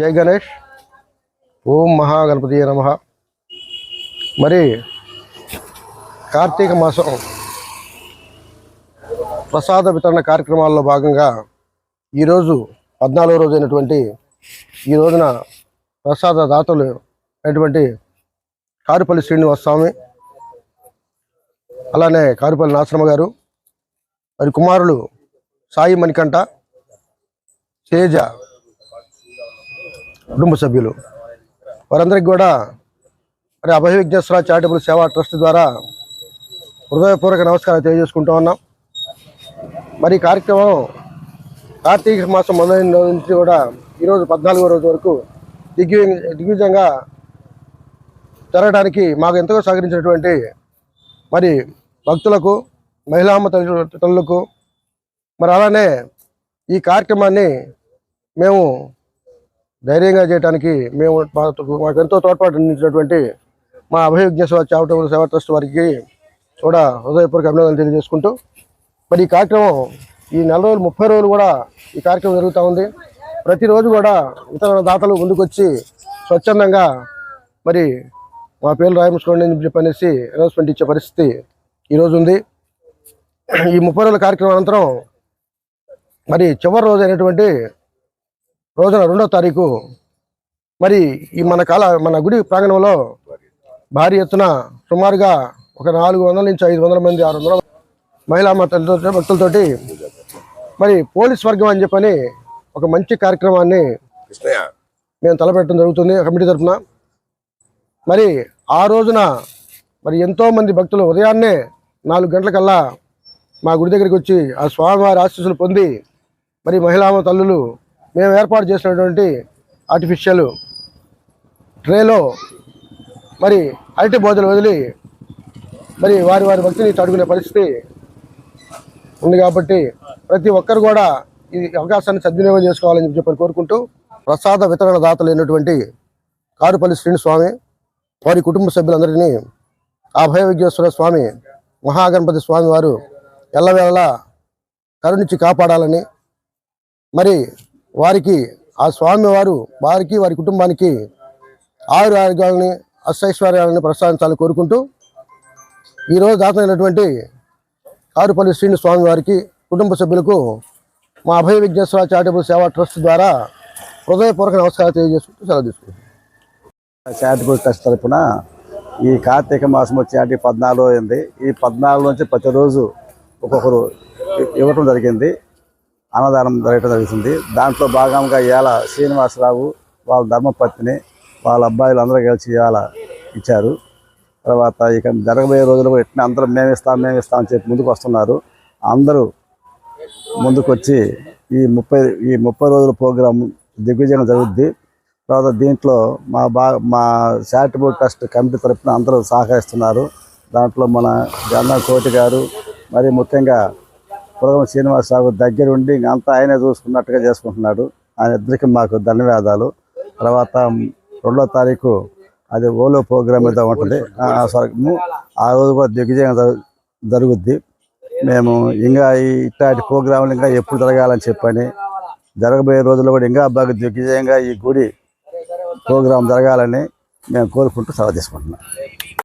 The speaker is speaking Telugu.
జై గణేష్. ఓం మహాగణపతి నమ. మరి కార్తీక మాసం ప్రసాద వితరణ కార్యక్రమాల్లో భాగంగా ఈరోజు పద్నాలుగో రోజు అయినటువంటి ఈ రోజున ప్రసాద దాతలు అయినటువంటి కారుపల్లి శ్రీనివాస స్వామి అలానే కారుపల్లి నాశ్రమ గారు మరి కుమారులు సాయి మణికంఠ తేజ కుటుంబ సభ్యులు. వారందరికీ కూడా మరి అభయ విఘ్నేశ్వర చారిటబుల్ సేవా ట్రస్ట్ ద్వారా హృదయపూర్వక నమస్కారాలు తెలియజేసుకుంటూ ఉన్నాం. మరి ఈ కార్యక్రమం కార్తీక మాసం మొదలైన రోజు నుంచి కూడా ఈరోజు పద్నాలుగో రోజు వరకు దిగ్వి దిగ్విజంగా జరగడానికి మాకు ఎంతగా సహకరించినటువంటి మరి భక్తులకు మహిళామ్మ తల్లులకు మరి అలానే ఈ కార్యక్రమాన్ని మేము ధైర్యంగా చేయడానికి మేము మాకు మాకు ఎంతో తోడ్పాటు అందించినటువంటి మా అభయ చావటం చారిటబుల్ సేవా ట్రస్ట్ వారికి కూడా హృదయపూర్వక అభినందనలు తెలియజేసుకుంటూ మరి ఈ కార్యక్రమం ఈ నెల రోజులు ముప్పై రోజులు కూడా ఈ కార్యక్రమం జరుగుతూ ఉంది. ప్రతిరోజు కూడా ఇతర దాతలు ముందుకొచ్చి స్వచ్ఛందంగా మరి మా పేర్లు రాయించుకోండి అని చెప్పనేసి అనౌన్స్మెంట్ ఇచ్చే పరిస్థితి ఈరోజు ఉంది. ఈ ముప్పై రోజుల కార్యక్రమం అనంతరం మరి చివరి రోజు అయినటువంటి రోజున రెండో తారీఖు. మరి ఈ మన కాల మన గుడి ప్రాంగణంలో భారీ ఎత్తున సుమారుగా ఒక నాలుగు వందల నుంచి ఐదు వందల మంది ఆరు వందల మహిళా మతలతో భక్తులతోటి మరి పోలీస్ వర్గం అని చెప్పని ఒక మంచి కార్యక్రమాన్ని మేము తలపెట్టడం జరుగుతుంది కమిటీ తరఫున. మరి ఆ రోజున మరి ఎంతో మంది భక్తులు ఉదయాన్నే నాలుగు గంటలకల్లా మా గుడి దగ్గరికి వచ్చి ఆ స్వామివారి ఆశీస్సులు పొంది మరి మహిళా తల్లులు మేము ఏర్పాటు చేసినటువంటి ఆర్టిఫిషియల్ ట్రేలో మరి అరటి బోధలు వదిలి మరి వారి వారి భక్తిని తడుకునే పరిస్థితి ఉంది కాబట్టి ప్రతి ఒక్కరు కూడా ఈ అవకాశాన్ని సద్వినియోగం చేసుకోవాలని చెప్పి కోరుకుంటూ ప్రసాద వితరణ దాతలు కారుపల్లి శ్రీనిస్వామి వారి కుటుంబ సభ్యులందరినీ ఆ స్వామి మహాగణపతి స్వామి వారు ఎల్లవేళలా కరుణించి కాపాడాలని మరి వారికి ఆ స్వామివారు వారికి వారి కుటుంబానికి ఆయుర ఆరోగ్యాలని అష్టైశ్వర్యాలని ప్రసాదించాలని కోరుకుంటూ ఈరోజు దాతైనటువంటి కారుపల్లి శ్రీని స్వామి వారికి కుటుంబ సభ్యులకు మా అభయ విజ్ఞేశ్వర చారిటబుల్ సేవా ట్రస్ట్ ద్వారా హృదయపూర్వక నమస్కారం తెలియజేసుకుంటూ సెలవు తీసుకుంటాం చారిటబుల్ ట్రస్ట్ తరపున ఈ కార్తీక మాసం వచ్చేటి పద్నాలుగు అయింది. ఈ పద్నాలుగు నుంచి ప్రతిరోజు ఒక్కొక్కరు ఇవ్వటం జరిగింది. అన్నదానం జరగటం జరుగుతుంది. దాంట్లో భాగంగా ఇవాళ శ్రీనివాసరావు వాళ్ళ ధర్మపత్ని వాళ్ళ అబ్బాయిలు అందరూ కలిసి ఇవాళ ఇచ్చారు. తర్వాత ఇక జరగబోయే రోజులు కూడా ఎట్లా అందరూ మేము ఇస్తాం మేము ఇస్తాం అని చెప్పి ముందుకు వస్తున్నారు. అందరూ ముందుకొచ్చి ఈ ముప్పై ఈ ముప్పై రోజుల ప్రోగ్రాం దిగ్విజయం జరుగుద్ది. తర్వాత దీంట్లో మా బా మా చారిటబుల్ ట్రస్ట్ కమిటీ తరఫున అందరూ సహకరిస్తున్నారు. దాంట్లో మన జన్న కోటి గారు మరి ముఖ్యంగా పురగం శ్రీనివాసరావు దగ్గర ఉండి ఇంక అంతా ఆయనే చూసుకున్నట్టుగా చేసుకుంటున్నాడు. ఆయన ఇద్దరికి మాకు ధన్యవాదాలు. తర్వాత రెండో తారీఖు అది ఓలో ప్రోగ్రామ్ ఏదో ఉంటుంది. ఆ ఆ రోజు కూడా దిగ్విజయంగా జరుగుద్ది. మేము ఇంకా ఇట్లాంటి ప్రోగ్రాంలు ఇంకా ఎప్పుడు జరగాలని చెప్పని జరగబోయే రోజుల్లో కూడా ఇంకా బాగా దిగ్విజయంగా ఈ గుడి ప్రోగ్రాం జరగాలని మేము కోరుకుంటూ సలహా తీసుకుంటున్నాం.